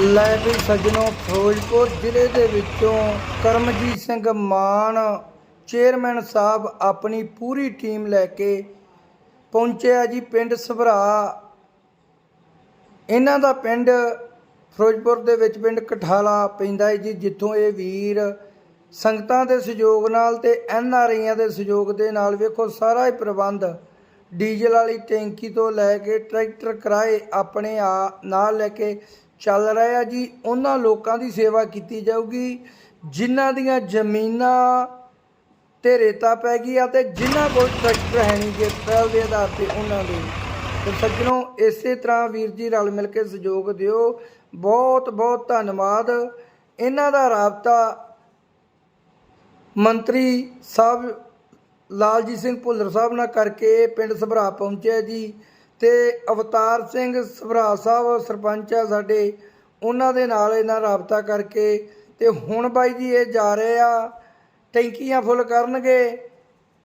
ਲੈ ਵੀ ਸੱਜਣੋ ਫਿਰੋਜ਼ਪੁਰ ਜ਼ਿਲ੍ਹੇ ਦੇ ਵਿੱਚੋਂ ਕਰਮਜੀਤ ਸਿੰਘ ਮਾਨ, ਚੇਅਰਮੈਨ ਸਾਹਿਬ ਆਪਣੀ ਪੂਰੀ ਟੀਮ ਲੈ ਕੇ ਪਹੁੰਚਿਆ ਜੀ ਪਿੰਡ ਸਭਰਾ। ਇਹਨਾਂ ਦਾ ਪਿੰਡ ਫਿਰੋਜ਼ਪੁਰ ਦੇ ਵਿੱਚ ਪਿੰਡ ਕਠਾਲਾ ਪੈਂਦਾ ਹੈ ਜੀ, ਜਿੱਥੋਂ ਇਹ ਵੀਰ ਸੰਗਤਾਂ ਦੇ ਸਹਿਯੋਗ ਨਾਲ ਤੇ ਐਨ ਆਰ ਆਈਆਂ ਦੇ ਸਹਿਯੋਗ ਦੇ ਨਾਲ ਵੇਖੋ ਸਾਰਾ ਹੀ ਪ੍ਰਬੰਧ ਡੀਜ਼ਲ ਵਾਲੀ ਟੈਂਕੀ ਤੋਂ ਲੈ ਕੇ ਟਰੈਕਟਰ ਕਿਰਾਏ ਆਪਣੇ ਆ ਨਾਲ ਲੈ ਕੇ ਚੱਲ ਰਿਹਾ ਜੀ, ਉਹਨਾਂ ਲੋਕਾਂ ਦੀ ਸੇਵਾ ਕੀਤੀ ਜਾਊਗੀ, ਜਿਨ੍ਹਾਂ ਦੀਆਂ ਜ਼ਮੀਨਾਂ ਤੇ ਰੇਤਾ ਪੈ ਗਈ ਆ ਤੇ ਜਿਨ੍ਹਾਂ ਕੋਲ ਟਰੈਕਟਰ ਹੈ ਨਹੀਂ ਜੇ, ਪਹਿਲ ਦੇ ਆਧਾਰ ਤੇ ਉਹਨਾਂ ਦੇ। ਤੇ ਸੱਜਣੋ, ਇਸੇ ਤਰ੍ਹਾਂ ਵੀਰ ਜੀ ਰਲ ਮਿਲ ਕੇ ਸਹਿਯੋਗ ਦਿਓ। ਬਹੁਤ ਬਹੁਤ ਧੰਨਵਾਦ। ਇਹਨਾਂ ਦਾ ਰਾਬਤਾ ਮੰਤਰੀ ਸਾਹਿਬ ਲਾਲਜੀਤ ਸਿੰਘ ਭੁੱਲਰ ਸਾਹਿਬ ਨਾਲ ਕਰਕੇ ਪਿੰਡ ਸਭਰਾ ਪਹੁੰਚਿਆ ਜੀ। ਤੇ ਅਵਤਾਰ ਸਿੰਘ ਸਭਰਾ ਸਾਹਿਬ ਸਰਪੰਚ ਆ ਸਾਡੇ, ਉਹਨਾਂ ਦੇ ਨਾਲ ਇਹਨਾਂ ਰਾਬਤਾ ਕਰਕੇ ਤੇ ਹੁਣ ਬਾਈ ਜੀ ਇਹ ਜਾ ਰਹੇ ਆ, ਟੈਂਕੀਆਂ ਫੁੱਲ ਕਰਨਗੇ